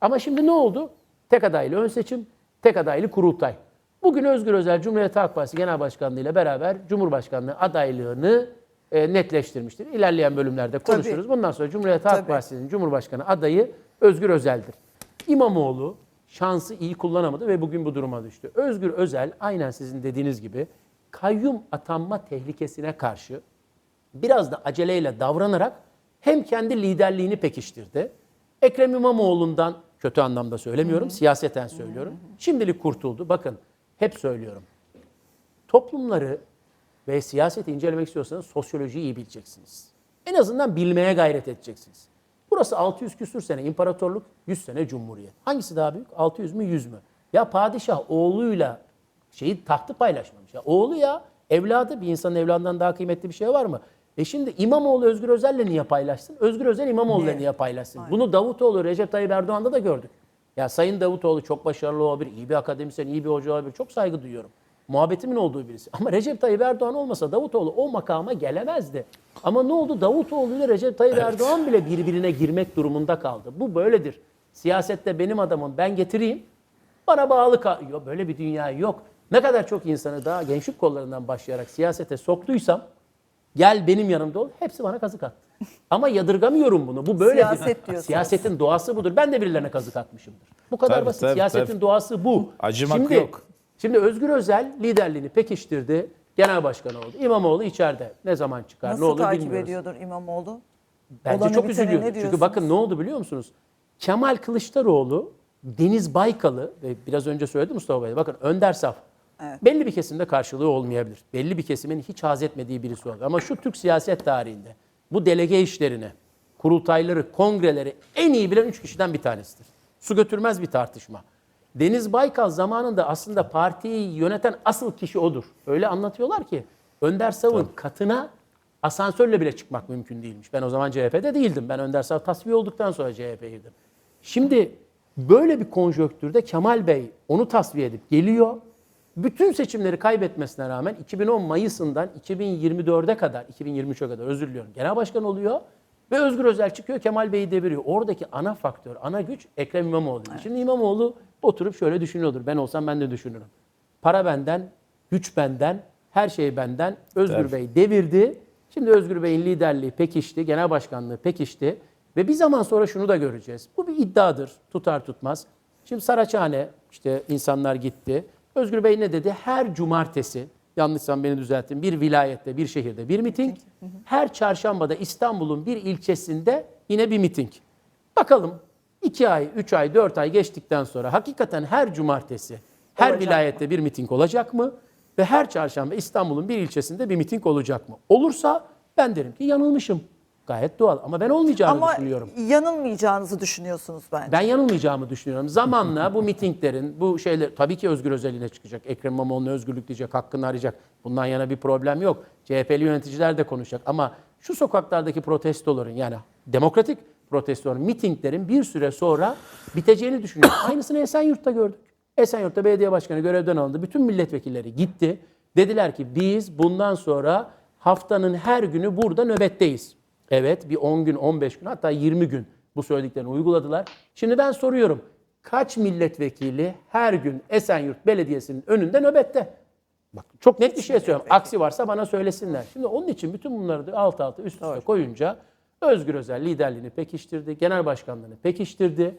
Ama şimdi ne oldu? Tek adaylı ön seçim, tek adaylı kurultay. Bugün Özgür Özel Cumhuriyet Halk Partisi Genel Başkanlığı ile beraber Cumhurbaşkanlığı adaylığını e, netleştirmiştir. İlerleyen bölümlerde konuşuruz. Bundan sonra Cumhuriyet Halk Tabii. Partisi'nin Cumhurbaşkanı adayı Özgür Özel'dir. İmamoğlu şansı iyi kullanamadı ve bugün bu duruma düştü. Özgür Özel aynen sizin dediğiniz gibi kayyum atanma tehlikesine karşı biraz da aceleyle davranarak hem kendi liderliğini pekiştirdi. Ekrem İmamoğlu'ndan kötü anlamda söylemiyorum, siyaseten söylüyorum. Şimdilik kurtuldu. Bakın hep söylüyorum. Toplumları ve siyaseti incelemek istiyorsanız sosyolojiyi iyi bileceksiniz. En azından bilmeye gayret edeceksiniz. Burası 600 küsür sene imparatorluk, 100 sene cumhuriyet. Hangisi daha büyük? 600 mü 100 mü? Ya padişah oğluyla şeyi tahtı paylaşmamış. Ya oğlu ya evladı bir insanın evladından daha kıymetli bir şey var mı? E şimdi İmamoğlu Özgür Özel'le niye paylaşsın? Özgür Özel İmamoğlu'yla Niye? niye paylaşsın? Bunu Davutoğlu, Recep Tayyip Erdoğan'da da gördük. Ya Sayın Davutoğlu çok başarılı olabilir, iyi bir akademisyen, iyi bir hoca olabilir. Çok saygı duyuyorum. Muhabbetimin olduğu birisi. Ama Recep Tayyip Erdoğan olmasa Davutoğlu o makama gelemezdi. Ama ne oldu? Davutoğlu ile Recep Tayyip Erdoğan bile birbirine girmek durumunda kaldı. Bu böyledir. Siyasette benim adamım ben getireyim. Bana bağlı kal. Yok böyle bir dünya yok. Ne kadar çok insanı daha gençlik kollarından başlayarak siyasete soktuysam gel benim yanımda ol. Hepsi bana kazık attı. Ama yadırgamıyorum bunu. Bu böyle Siyaset diyorsunuz. Siyasetin doğası budur. Ben de birilerine kazık atmışımdır. Bu kadar Tabii, basit. tabii, Siyasetin tabii. doğası bu. Acımak şimdi, yok. Şimdi Özgür Özel liderliğini pekiştirdi. Genel başkan oldu. İmamoğlu içeride. Ne zaman çıkar, Nasıl ne olur takip bilmiyoruz. ediyordur İmamoğlu? Bence Olanı çok üzülüyor. Çünkü diyorsunuz? bakın ne oldu biliyor musunuz? Kemal Kılıçdaroğlu, Deniz Baykal'ı ve biraz önce söyledi Mustafa Bey. Bakın Önder Saf. Evet. Belli bir kesimde karşılığı olmayabilir. Belli bir kesimin hiç haz etmediği birisi olabilir. Ama şu Türk siyaset tarihinde bu delege işlerini, kurultayları, kongreleri en iyi bilen üç kişiden bir tanesidir. Su götürmez bir tartışma. Deniz Baykal zamanında aslında partiyi yöneten asıl kişi odur. Öyle anlatıyorlar ki Önder Sav'ın katına asansörle bile çıkmak mümkün değilmiş. Ben o zaman CHP'de değildim. Ben Önder Sav tasfiye olduktan sonra CHP'ye girdim. Şimdi böyle bir konjonktürde Kemal Bey onu tasfiye edip geliyor. Bütün seçimleri kaybetmesine rağmen 2010 Mayıs'ından 2024'e kadar, 2023'e kadar özür diliyorum. Genel başkan oluyor ve Özgür Özel çıkıyor Kemal Bey'i deviriyor. Oradaki ana faktör, ana güç Ekrem İmamoğlu. Şimdi İmamoğlu oturup şöyle düşünüyordur. Ben olsam ben de düşünürüm. Para benden, güç benden, her şey benden. Özgür Tabii. Bey devirdi. Şimdi Özgür Bey'in liderliği pekişti, genel başkanlığı pekişti. Ve bir zaman sonra şunu da göreceğiz. Bu bir iddiadır, tutar tutmaz. Şimdi Saraçhane, işte insanlar gitti. Özgür Bey ne dedi? Her cumartesi, yanlışsam beni düzeltin, bir vilayette, bir şehirde bir miting. Her çarşambada İstanbul'un bir ilçesinde yine bir miting. Bakalım 2 ay, 3 ay, 4 ay geçtikten sonra hakikaten her cumartesi, her Olacak vilayette bir miting olacak mı? Ve her çarşamba İstanbul'un bir ilçesinde bir miting olacak mı? Olursa ben derim ki yanılmışım. Gayet doğal ama ben olmayacağını Ama düşünüyorum. yanılmayacağınızı düşünüyorsunuz bence. Ben yanılmayacağımı düşünüyorum. Zamanla bu mitinglerin, bu şeyler tabii ki Özgür Özel'ine çıkacak. Ekrem İmamoğlu'na özgürlük diyecek, hakkını arayacak. Bundan yana bir problem yok. CHP'li yöneticiler de konuşacak. Ama şu sokaklardaki protestoların yani demokratik protestoların, mitinglerin bir süre sonra biteceğini düşünüyorum. Aynısını Esenyurt'ta gördük. Esenyurt'ta belediye başkanı görevden alındı. Bütün milletvekilleri gitti. Dediler ki biz bundan sonra haftanın her günü burada nöbetteyiz. Evet bir 10 gün, 15 gün hatta 20 gün bu söylediklerini uyguladılar. Şimdi ben soruyorum. Kaç milletvekili her gün Esenyurt Belediyesi'nin önünde nöbette? Bak çok net bir şey söylüyorum. Aksi varsa bana söylesinler. Şimdi onun için bütün bunları da alt alta üst üste koyunca Özgür Özel liderliğini pekiştirdi, genel başkanlığını pekiştirdi.